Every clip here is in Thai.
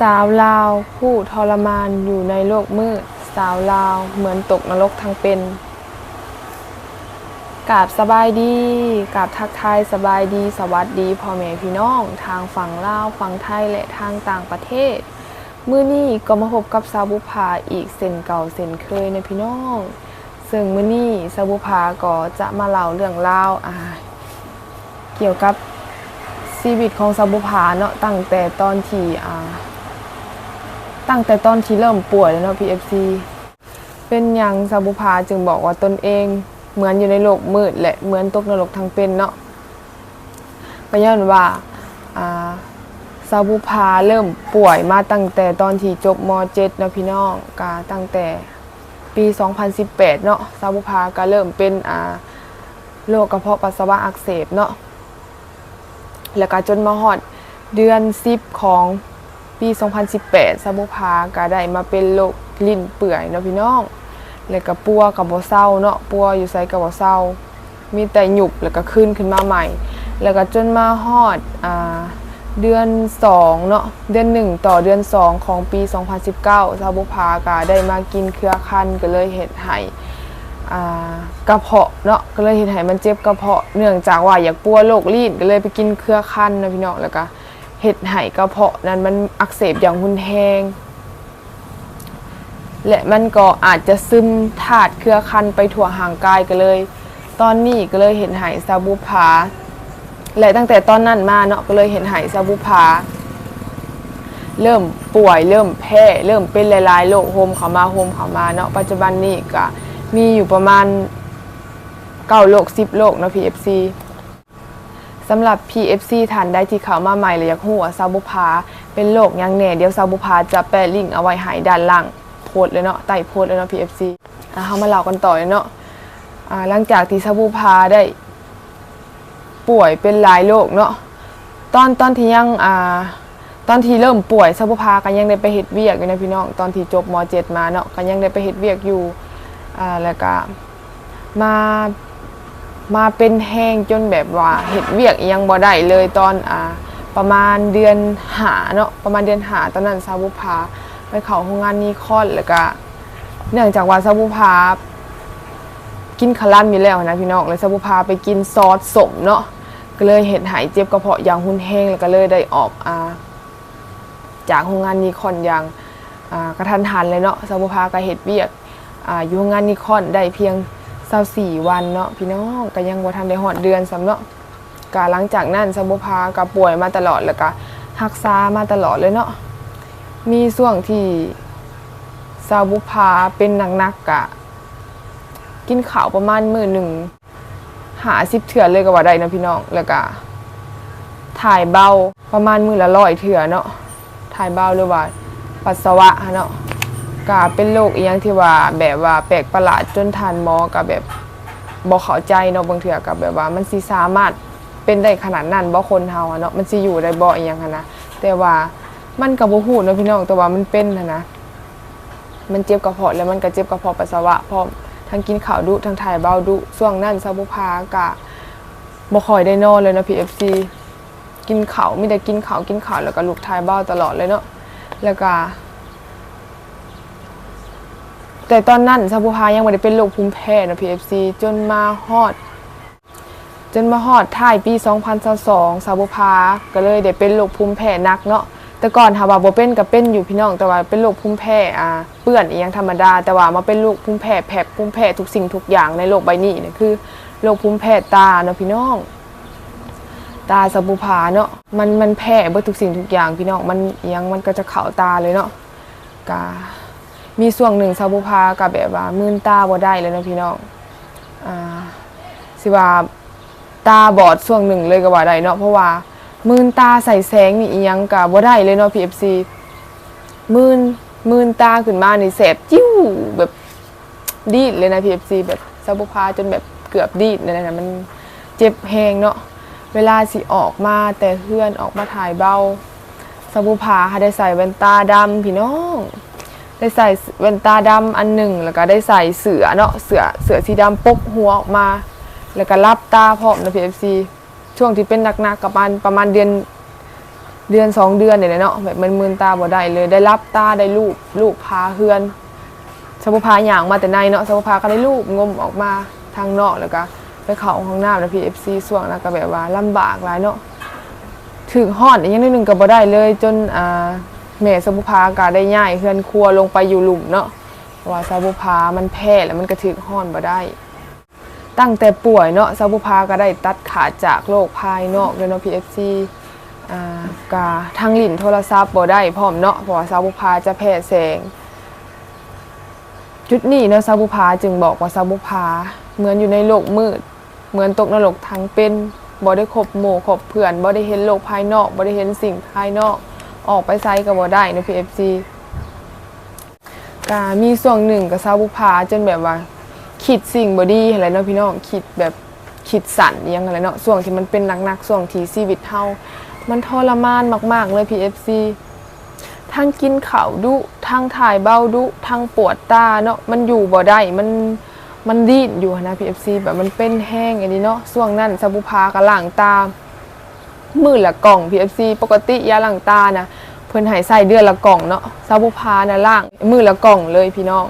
สาวลาวผู้ทรมานอยู่ในโลกมืด สาวลาวเหมือนตกนรกทั้งเป็นกาบสบายดีกาบทักทายสบายดีสวัสดีพ่อแม่พี่น้อง ทางฝั่งลาวฝั่งไทยและทางต่างประเทศ มื้อนี้ก็มาพบกับสาวบุภาอีกเส้นเก่าเส้นเคยในะพี่น้อง ซึ่งมื้อนี้สาวบุภาก็จะมาเล่าเรื่องราวอ่าเกี่ยวกับชีวิตของสาวบุภาเนาะตั้งแต่ตอนที่อ่า ตั้งแต่ตอนที่เริ่มป่วยแล้วเนาะ PFC เป็นหยังซาบุภาจึงบอกว่าตนเอง เหมือนอยู่ในโลกมืดและเหมือนตกนรกทั้งเป็นเนาะก็ย้อนว่าอาซาบุภาเริ่มป่วยมาตั้งแต่ตอนที่จบม .7 เนาะพี่น้องกาตั้งแต่ปี 2018 เนาะซาบุภาก็เริ่มเป็นอาโรคกระเพาะปัสสาวะอักเสบเนาะแล้วก็จนมาฮอดเดือน 10 ของ ปี 2018 ซาบุพาก็ได้มาเป็นโรคลิ้นเปื่อยเนาะพี่น้อง แล้วก็ปัวกับบ่เศร้าเนาะปัวอยู่ไสกับบ่เศร้า มีแต่หยุบแล้วก็ขึ้นขึ้นมาใหม่ แล้วก็จนมาฮอดอ่าเดือน2เนาะเดือน 1 ต่อเดือน 2 ของปี 2019 ซาบุพาก็ได้มากินเครือคันก็เลยเฮ็ดให้อ่กระเพาะเนาะก็เลยเฮ็ดให้มันเจ็บกระเพาะเนื่องจากว่าอยากปัวโรคลิ้นก็เลยไปกินเครือคันนะพี่น้องแล้วก็ เห็ดไหกระเพาะนั้นมันอักเสบอย่างหุนแหงและมันก็อาจจะซึมธาตุเครือคันไปทั่วห่างกายก็เลย ตอนนี้ก็เลยเห็นไหซาบูผา และตั้งแต่ตอนนั้นมาเนาะก็เลยเห็นไหซาบูผา เริ่มป่วยเริ่มแพ้ เริ่มเป็นหลายๆโรคโฮมเขามาโฮมเขามาเนาะปัจจุบันนี้ก็มีอยู่ประมาณเก้าโรคสิบโรคเนาะ PFC สำหรับ PFC ทานได้ที่เขามาใหม่เลยอยากหัวซาบุพา เป็นโรคยังแหน่เดี๋ยวซาบุพาจะแปะลิงก์เอาไว้ให้ด้านล่างโพสต์เลยเนาะใต้โพสต์เลยเนาะ PFC อะเฮามาเล่ากันต่อเลยเนาะอ่าหลังจากที่ซาบุพาได้ป่วยเป็นหลายโรคเนาะตอนตอนที่ยังอ่าตอนที่เริ่มป่วยซาบุพาก็ยังได้ไปเฮ็ดเวียกอยู่นะพี่น้องตอนที่จบม .7 มาเนาะก็ยังได้ไปเฮ็ดเวียกอยู่อ่าแล้วก็มา มาเป็นแห้งจนแบบว่าเห็ดเวียกยังบ่ได้เลยตอนอ่าประมาณเดือนหาเนาะประมาณเดือนหาตอนนั้นซาบุพาไปเข้าโรงงานนีคอนแล้วก็เนื่องจากว่าซาบุพากินคาลัมอยู่แล้วนะพี่น้องเลยซาบุพาไปกินซอสสมเนาะก็เลยเห็ดหายเจ็บกระเพาะอย่างหุนแห้งแล้วก็เลยได้ออกอ่าจากโรงงานนีคอนอย่างอ่ากระทันหันเลยเนาะซาบุพาก็เห็ดเวียกอ่าอยู่โรงงานนีคอนได้เพียง เศร้าสี่วันเนาะพี่น้องก็ยังบ่ทันได้หอดเดือนสำเนาะกาหลังจากนั้นสมุพาก็ป่วยมาตลอดแล้วก็รักษามาตลอดเลยเนาะมีช่วงที่ซาบุพาเป็นหนักๆกะ กินข้าวประมาณมื้อหนึ่งหาสิบเถื่อเลยก็ว่าได้นะพี่น้องแล้วก็ถ่ายเบาประมาณมื้อละร้อยเถื่อเนาะถ่ายเบาหรือว่าปัสสาวะเนาะ ก็เป็นโรคอีหยังที่ว่าแบบว่าแปลกประหลาดจนทานหมอกับแบบบ่เข้าใจเนาะบางเทื่อกับแบบว่ามันสิสามารถเป็นได้ขนาดนั้นบ่คนเฮาอะเนาะมันสิอยู่ได้บ่อีหยังหันนะแต่ว่ามันก็บ่ฮู้เนาะพี่น้องแต่ว่ามันเป็นหันนะมันเจ็บกระเพาะแล้วมันก็เจ็บกระเพาะปัสสาวะพร้อมทั้งกินข้าวดุทั้งถ่ายเบาดุช่วงนั้นซาบุพากะบ่ค่อยได้นอนเลยเนาะ PFC กินข้าวมีแต่กินข้าวกินข้าวแล้วก็ลูกถ่ายเบาตลอดเลยเนาะแล้วก็ แต่ตอนนั้นซาบูพายังไม่ได้เป็นโรคภูมิแพ้นะ PFC จนมาฮอด จนมาฮอดท้ายปี 2022ซาบูพาก็เลยได้เป็นโรคภูมิแพ้นักเนาะแต่ก่อนถ้าว่าบ่เป็นก็เป็นอยู่พี่น้องแต่ว่าเป็นโรคภูมิแพ้อ่าเปื้อนอีหยังธรรมดา แต่ว่ามาเป็นโรคภูมิแพ้แผลภูมิแพ้ทุกสิ่งทุกอย่างในโลกใบนี้เนี่ยคือโรคภูมิแพ้ตาเนาะพี่น้อง ตาซาบูพาเนาะมันมันแพ้เบิดทุกสิ่งทุกอย่างพี่น้องมันยังมันก็จะเข้าตาเลยเนาะกา มีส่วงหนึ่งซาบุพากับแบบว่ามื่นตาบ่ได้เลยนะพี่น้องอ่าสิว่าตาบอดส่วงหนึ่งเลยก็ว่าได้เนาะเพราะว่ามื่นตาใส่แสงนี่อียังก็บ่ได้เลยเนาะ PFC มื่นมื่นตาขึ้นมานี่แสบจิ้วแบบดีดเลยนะ PFC แบบซาบุพาจนแบบเกือบดีดเลยนะมันเจ็บแหงเนาะเวลาสิออกมาแต่เพื่อนออกมาถ่ายเบาซาบุพาได้ใส่แว่นตาดำพี่น้อง ได้ใส่แว่นตาดำอันหนึ่งแล้วก็ได้ใส่เสือเนาะเสือเสือสีดำปกหัวออกมา แล้วก็รับตาพร้อมนะ PFC ช่วงที่เป็นหนักๆกับมันประมาณเดือนเดือนสองเดือนเนี่ยเนาะแบบมันมืนตาบ่ได้เลยได้รับตาได้ลูกลูกพาเฮือนสมุพาอย่างมาแต่ในเนาะสมุพาก็ได้ลูกงมออกมาทางนอกแล้วก็ไปเข้าห้องน้ำแล้วพีเอฟซีส่วงแล้วก็แบบว่าลำบากหลายเนาะถึงหอนอีกอยังนิดนึงก็บ่ได้เลยจนอ่า แม่สมุพาก็ได้ย้ายเฮือนครัวลงไปอยู่หลุมเนาะเพราะว่าสมุพามันแพ้แล้วมันก็ถึงห่อนบ่ได้ ตั้งแต่ป่วยเนาะซาบุพาก็ได้ตัดขาดจากโลกภายนอกเลยเนาะ PFC อ่ากาทางลิ่นโทรศัพท์บ่ได้พร้อมเนาะเพราะว่าซาบุพาจะแพ้แสง จุดนี้เนาะซาบุพาจึงบอกว่าซาบุพาเหมือนอยู่ในโลกมืด เหมือนตกนรกทางเป็นบ่ได้คบหมู่คบเพื่อนบ่ได้เห็นโลกภายนอกบ่ได้เห็นสิ่งภายนอก ออกไปไซก็บ่ได้เนาะ PFC กามีส่วนหนึ่งกับซาบุพาจนแบบว่าคิดสิ่งบอดี้อะไรเนาะพี่น้องคิดแบบคิดสั่นยังอะไรเนาะส่วงที่มันเป็นหนักๆส่วงที่ชีวิตเฮามันทรมานมาก ๆ เลย PFC ทั้งกินข้าวดุทั้งถ่ายเบ้าดุทั้งปวดตาเนาะมันอยู่บ่ได้มันมันดีดอยู่นะ PFC แบบมันเป็นแห้งอันนี้เนาะส่วงนั้นสบุพากระหล่างตา มือละกล่อง PFC ปกติยาหลังตานะเพิ่นให้ใส่เดือนละกล่องเนาะซาบุพานะล่างมือละกล่องเลยพี่น้อง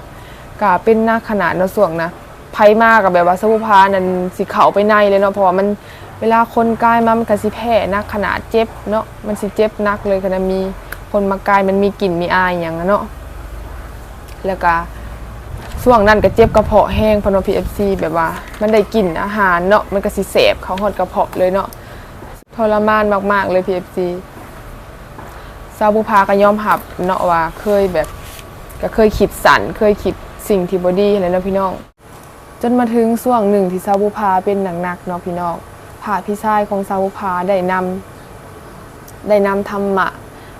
ก็เป็นหน้าขนาดเนาะส่วงนะไพ่มากกับแบบว่าสมุพานั่นสิเขาไปในเลยเนาะเพราะว่ามันเวลาคนกายมามันก็สิแพ้นักขนาดเจ็บเนาะมันสิเจ็บนักเลยขนาดมีคนมากายมันมีกลิ่นมีอายอย่างนั้นเนาะแล้วก็ช่วงนั้นก็เจ็บกระเพาะแห้งเพอพีเอฟซีแบบว่า มันได้กลิ่นอาหารเนาะมันก็สิเสบเขาหอดกระเพาะเลยเนาะ ทรมานมาก ๆ เลยพีเอฟซีซาบุพาก็ยอมหับเนาะว่าเคยแบบ ก็เคยคิดสันเคยคิดสิ่งที่บอดี้อะไรเนาะพี่น้อง จนมาถึงช่วงหนึ่งที่ซาบุพาเป็นหนักๆเนาะพี่น้องพระพี่ชายของซาบุพาได้นำได้นำธรรมะ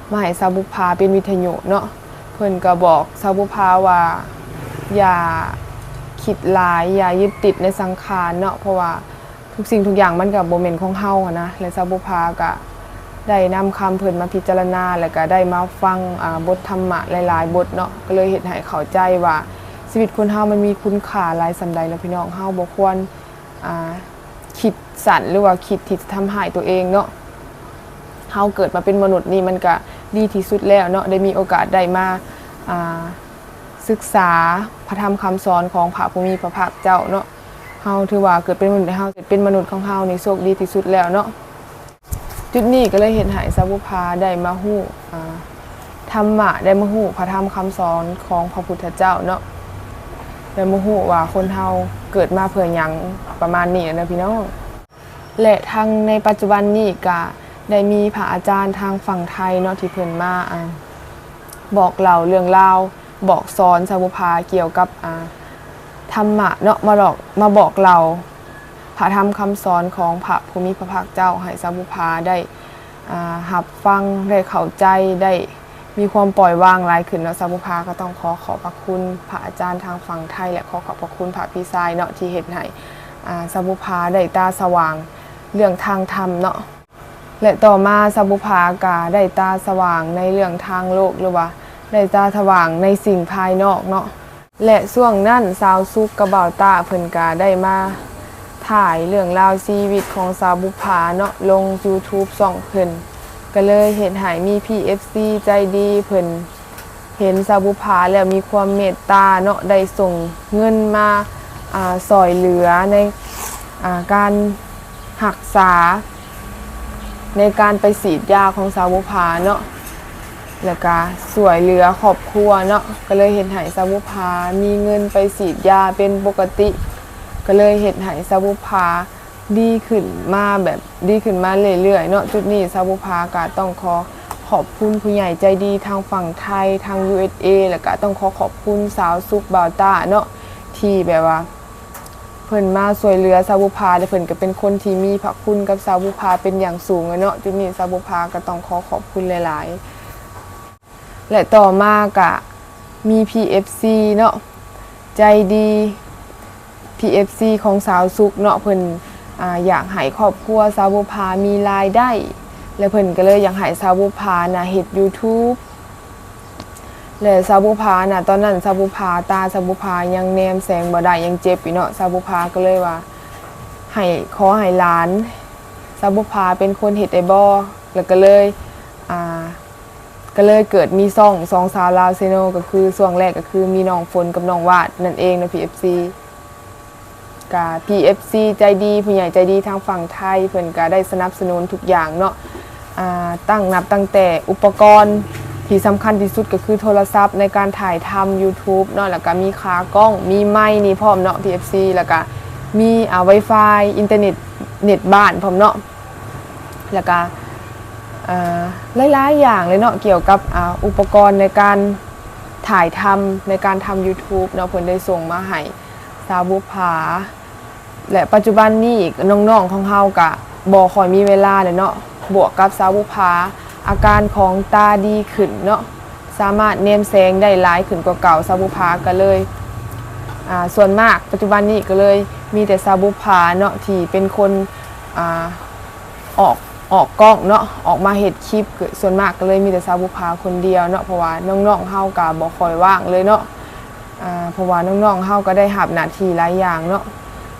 มาให้ซาบุพาเป็นวิทยุเนาะเพิ่นก็บอกซาบุพาว่าอย่าคิดหลายอย่ายึดติดในสังขารเนาะเพราะว่า ทุกสิ่งทุกอย่างมันกับโมเมนต์ของเฮาอะนะและซาบุพาก็ได้นำคำเพิ่นมาพิจารณา แล้วก็ได้มาฟังบทธรรมะหลาย ๆ บทเนาะก็เลยเห็นให้เข้าใจว่าชีวิตคนเฮามันมีคุณค่าหลายสำใดแล้วพี่น้องเฮาบ่ควรคิดสั่นหรือว่าคิดที่จะทำให้ตัวเองเนาะเฮาเกิดมาเป็นมนุษย์นี่มันก็ดีที่สุดแล้วเนาะได้มีโอกาสได้มาศึกษาพระธรรมคำสอนของพระผู้มีพระภาคเจ้าเนาะ เฮาถือว่าเกิดเป็นมนุษย์เฮาเกิดเป็นมนุษย์ของเฮานี่โชคดีที่สุดแล้วเนาะจุดนี้ก็เลยเห็นหายซาบุพาได้มาหู้ธรรมะได้มาหู้พระธรรมคำสอนของพระพุทธเจ้าเนาะได้มาหู้ว่าคนเฮาเกิดมาเพื่อหยังประมาณนี้นะพี่น้องและทางในปัจจุบันนี้ก็ได้มีพระอาจารย์ทางฝั่งไทยเนาะที่เพิ่นมาอบอกเล่าเรื่องราวบอกสอนซาบุพาเกี่ยวกับอ่า ธรรมะเนาะมาหลอกมาบอกเรา พระธรรมคำสอนของพระภูมิพระภาคเจ้าให้สาบุพาได้อ่าหับฟังได้เข้าใจได้มีความปล่อยวางหลายขึ้นแล้วสาบุพาก็ต้องขอขอบพระคุณพระอาจารย์ทางฝั่งไทย และขอขอบพระคุณพระพี่ชายเนาะที่เห็นให้สาบุพาได้ตาสว่างเรื่องทางธรรมเนาะและต่อมาสาบุพากาได้ตาสว่างในเรื่องทางโลกหรือว่าได้ตาสว่างในสิ่งภายนอกเนาะ และช่วงนั้นสาวซุกกระเบาตาเพิ่นกาได้มา ถ่ายเรื่องราวชีวิตของสาวบุภาเนาะลง YouTube ส่องเพิ่นก็เลยเห็นหายมี PFC ใจดีเพิ่นเห็นสาวบุภาแล้วมีความเมตตาเนาะได้ส่งเงินมาอ่าสอยเหลือในอ่าการหักษา ในการไปสีดยาของสาวบุภาเนาะ แล้วก็สวยเหลือครอบครัวเนาะก็เลยเห็นหายสาวบุภา มีเงินไปสีดยาเป็นปกติ ก็เลยเห็นหายซาบุพาดีขึ้นมาแบบดีขึ้นมาเรื่อยๆเนาะจุดนี้ซาบุพาก็ต้องขอขอบคุณผู้ใหญ่ใจดีทางฝั่งไทยทาง USA แล้วก็ต้องขอขอบคุณสาวซุกบาวต้าเนาะที่แบบว่าเพิ่นมาสวยเหลือซาบุพาแต่เพิ่นก็เป็นคนที่มีพระคุณกับซาบุพาเป็นอย่างสูงเนาะจุดนี้ซาบุพาก็ต้องขอขอบคุณหลาย ๆ และต่อมาก็มี PFC เนาะใจดี PFC ของสาวซุกเนาะเพิ่นอ่าอยากให้ครอบครัวสาวบุพามีรายได้ และเพิ่นก็เลยอยากให้สาวบุพาน่ะเฮ็ด YouTube และสาวบุพาน่ะตอนนั้นสาวบุพาตาสาวบุพายังแนมแสงบ่ได้ยังเจ็บอยู่เนาะสาวบุพาก็เลยว่าให้ขอให้หลานสาวบุพาเป็นคนเฮ็ดได้บ่แล้วก็เลยอ่า ก็เลยเกิดมีซ่องสองสาวลาวเซโนก็คือส่วงแรกก็คือมีน้องฝนกับน้องวาดนั่นเองนะ PFC กา PFC ใจดีผู้ใหญ่ใจดีทางฝั่งไทยเพิ่อนก็ได้สนับสนุนทุกอย่างเนาะตั้งนับตั้งแต่อุปกรณ์ที่สำคัญที่สุดก็คือโทรศัพท์ในการถ่ายทำ YouTube เนาะแล้วก็มีขากล้องมีไม้นี่พร้อมเนาะ PFC แล้วก็มีอ่า Wi-Fi อินเทอร์เน็ตเน็ตบ้านพร้อมเนาะแล้วก็ หลายๆอย่างเลยเนาะเกี่ยวกับอ,อุปกรณ์ในการถ่ายทำในการทำ YouTube เนาะเพิ่นได้ส่งมาให้สาวบุภาและปัจจุบันนี้น้องๆของเฮากะบ่คอยมีเวลาเลยเนาะบวกกับสาวบุภาอาการของตาดีขึ้นเนาะสามารถเนมแสงได้หลายขึ้นกว่าเก่าสาวบุภาก็เลยส่วนมากปัจจุบันนี้ก็เลยมีแต่สาวบุภาเนาะที่เป็นคนอออก ออกกล้องเนาะออกมาเห็ดคลิปส่วนมากก็เลยมีแต่ซาบุพาคนเดียวเนาะเพราะว่าน้องๆเฮาก็บ่ค่อยว่างเลยเนาะอ่าเพราะว่าน้องๆเฮาก็ได้หับหน้าที่หลายอย่างเนาะ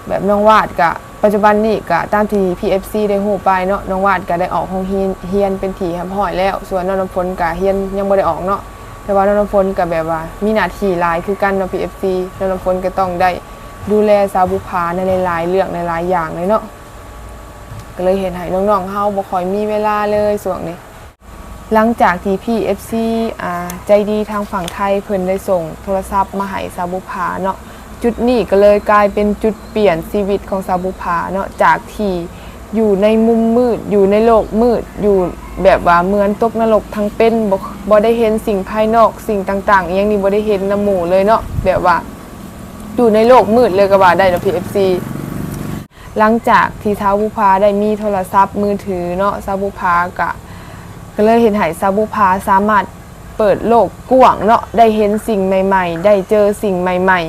แบบน้องวาดก็ปัจจุบันนี้ก็ตามที่ PFC ได้ฮู้ไปเนาะน้องวาดก็ได้ออกโรงเรียนเรียนเป็นที่ทำห้อยแล้ว ส่วนน้องน้ำฝนก็เรียนยังบ่ได้ออกเนาะแต่ว่าน้องน้ำฝนก็แบบว่ามีหน้าที่หลายคือกันเนาะ PFC น้องน้ำฝนก็ต้องได้ดูแลซาบุพาในหลายเรื่องในหลายอย่างเลยเนาะ ก็เลยเห็นให้น้องๆเฮาบ่ค่อยมีเวลาเลยส่วงนี้ หลังจากที่พี่ FC อ่าใจดีทางฝั่งไทยเพิ่นได้ส่งโทรศัพท์มาให้ซาบุภาเนาะจุดนี้ก็เลยกลายเป็นจุดเปลี่ยนชีวิตของซาบุภาเนาะจากที่อยู่ในมุมมืด อยู่ในโลกมืด อยู่แบบว่าเหมือนตกนรกทั้งเป็นบ่บ่ได้เห็นสิ่งภายนอกสิ่งต่างๆอหยังนี่บ่ได้เห็นน้ำหมู่เลยเนาะแบบว่า อยู่ในโลกมืดเลยก็ว่าได้เนาะพี่ FC หลังจากที่ซาบุพาได้มีโทรศัพท์มือถือเนาะซาบุพากะก็เลยเห็นไหซาบุพาสามารถเปิดโลกกว้างเนาะได้เห็นสิ่งใหม่ ๆ ได้เจอสิ่งใหม่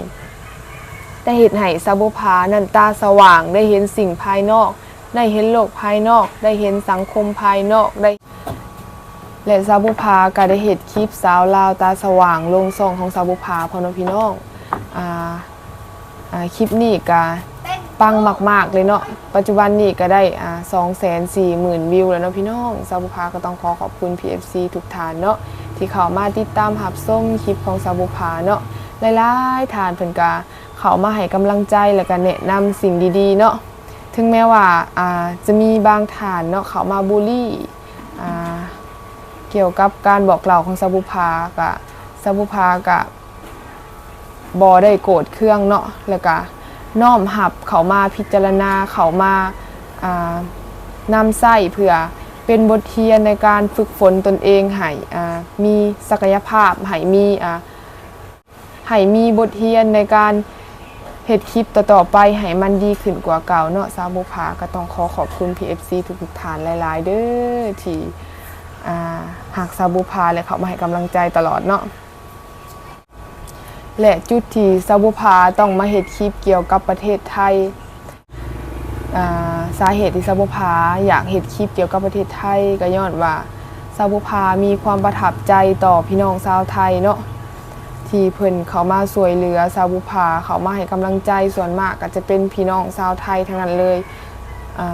ๆ ได้เห็นไหซาบุพานั่นตาสว่างได้เห็นสิ่งภายนอก ได้เห็นโลกภายนอก ได้เห็นสังคมภายนอกได้และซาบุพาก็ได้เห็นคลิปสาวลาวตาสว่างลงซองของซาบุพาพอนพี่น้องอ่าอ่าคลิปนี้ก็ ปังมาก ๆ เลยเนาะปัจจุบันนี้ก็ได้อ่าสองแสนสี่หมื่นวิวแล้วเนาะพี่น้องซาบุพาก็ต้องขอขอบคุณ PFC ทุกฐานเนาะที่เข้ามาติดตามหับส้มคลิปของซาบุพาเนาะหลายๆฐานเพิ่นกาเขามาให้กำลังใจแล้วก็แนะนำสิ่งดีๆเนาะถึงแม้ว่าอ่าจะมีบางฐานเนาะเขามาบูลลี่อ่าเกี่ยวกับการบอกเล่าวของซาบุพากะซาบุพากะบอได้โกรธเครื่องเนาะแล้วก็ น้อมหับเขามาพิจารณาเขามาานำไส้เพื่อเป็นบทเรียนในการฝึกฝนตนเองให้มีศักยภาพให้มีให้มีบทเรียนในการเฮ็ดคลิปต่อๆไปให้มันดีขึ้นกว่าเก่าเนาะสาวบุภาก็ต้องขอขอบคุณ PFC ทุกๆฐานหลาย ๆ เด้อที่หากสาวบุภาและเขามาให้กำลังใจตลอดเนาะ และจุดที่ซาบุพาต้องมาเห็ดคลิปเกี่ยวกับประเทศไทยาสาเหตุที่ซาบุพาอยากเห็ดคลิปเกี่ยวกับประเทศไทยก็ย้อนว่าซาบุพามีความประทับใจต่อพี่น้องชาวไทยเนาะที่เพิ่นเขามาสวยเหลือซาบุพาเขามาให้กำลังใจส่วนมากก็จะเป็นพี่น้องชาวไทยทั้งนั้นเลย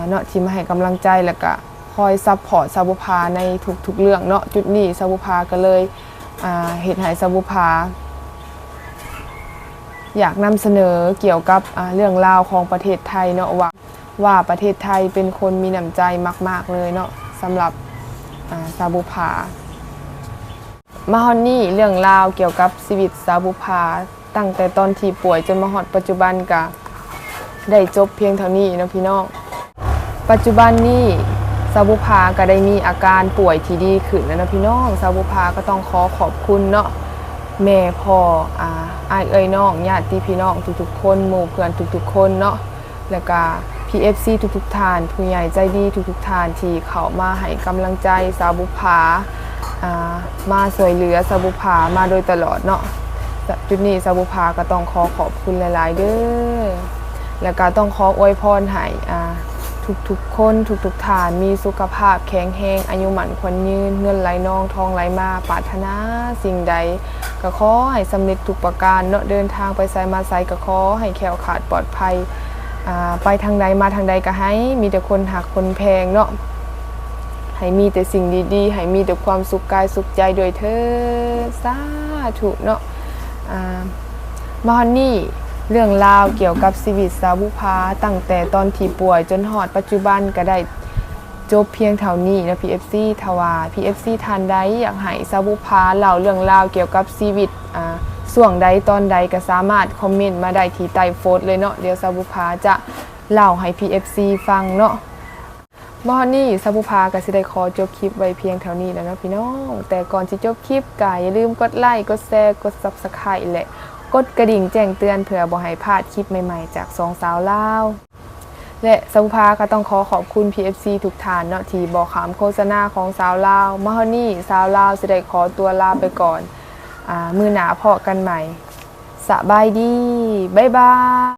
เนาะที่มาให้กำลังใจแล้วก็คอยซัพพอร์ตซาบุพาในทุกๆเรื่องเนาะจุดนี้ซาบุพาก็เลยเห็ดให้ซาบุพา อยากนำเสนอเกี่ยวกับเรื่องราวของประเทศไทยเนาะว่าว่าประเทศไทยเป็นคนมีน้ำใจมาก ๆ เลยเนาะสำหรับอ่าซาบุภามาฮอนนี่เรื่องราวเกี่ยวกับชีวิตซาบุภาตั้งแต่ตอนที่ป่วยจนมาฮอดปัจจุบันกะได้จบเพียงเท่านี้นะพี่น้อง ปัจจุบันนี้ซาบุภาก็ได้มีอาการป่วยที่ดีขึ้นแล้วนะพี่น้องซาบุภาก็ต้องขอขอบคุณเนาะ แม่พ่ออ่าอายเอ้ยน้องญาติพี่น้องทุกๆ คนหมู่เพื่อนทุกๆ คนเนาะแล้วก็ PFC ทุกๆท่าน ผู้ใหญ่ใจดีทุกๆท่านที่เขามาให้กำลังใจสาวบุภาอ่ามาสวยเหลือสาวบุภามาโดยตลอดเนาะจุดนี้สาวบุภาก็ต้องขอขอบคุณหลาย ๆ เด้อแล้วก็ต้องขออวยพรให้อ่า ทุกๆคนทุกๆท่านมีสุขภาพแข็งแรงอายุหมันควรยืน เงินไหลนองทองไหลมาปรารถนาสิ่งใดก็ขอให้สำเร็จทุกประการเนาะเดินทางไปไสมาไสก็ขอให้แคล้วขาดปลอดภัยอ่าไปทางใดมาทางใดก็ให้ มีแต่คนหักคนแพงเนาะให้มีแต่สิ่งดีๆ ให้มีแต่ความสุขกายสุขใจโดวยเธอสาธุเนาะมาฮอนนี่ เรื่องราวเกี่ยวกับชีวิตสาวบุภาตั้งแต่ตอนที่ป่วยจนหอดปัจจุบันก็ได้จบเพียงเท่านี้นะ PFC ทวา PFC ทานใดอยากให้สาวบุภาเล่าเรื่องราวเกี่ยวกับชีวิตอ่าส่วงใดตอนใดก็สามารถคอมเมนต์มาได้ที่ใต้โพสต์เลยเนาะเดี๋ยวสาวบุภาจะเล่าให้ PFC ฟังเนาะมอนี่สับุภาก็สิได้ขอจบคลิปไว้เพียงเท่านี้แล้วนะพี่น้อง แต่ก่อนที่จบคลิปก็อย่าลืมกดไลค์ กดแชร์ กด Subscribe แหละ กดกระดิ่งแจ้งเตือนเพื่อบ่ให้พลาดคลิปใหม่ๆ จากสองสาวเล่าและสุภาก็ต้องขอขอบคุณ PFC ทุกท่านเนาะที่บอกขามโฆษณาของสาวลาวมอนี่สาวลาวสิได้ขอตัวลาไปก่อนอมือหนาเพาะกันใหม่สบายดี บ๊ายบาย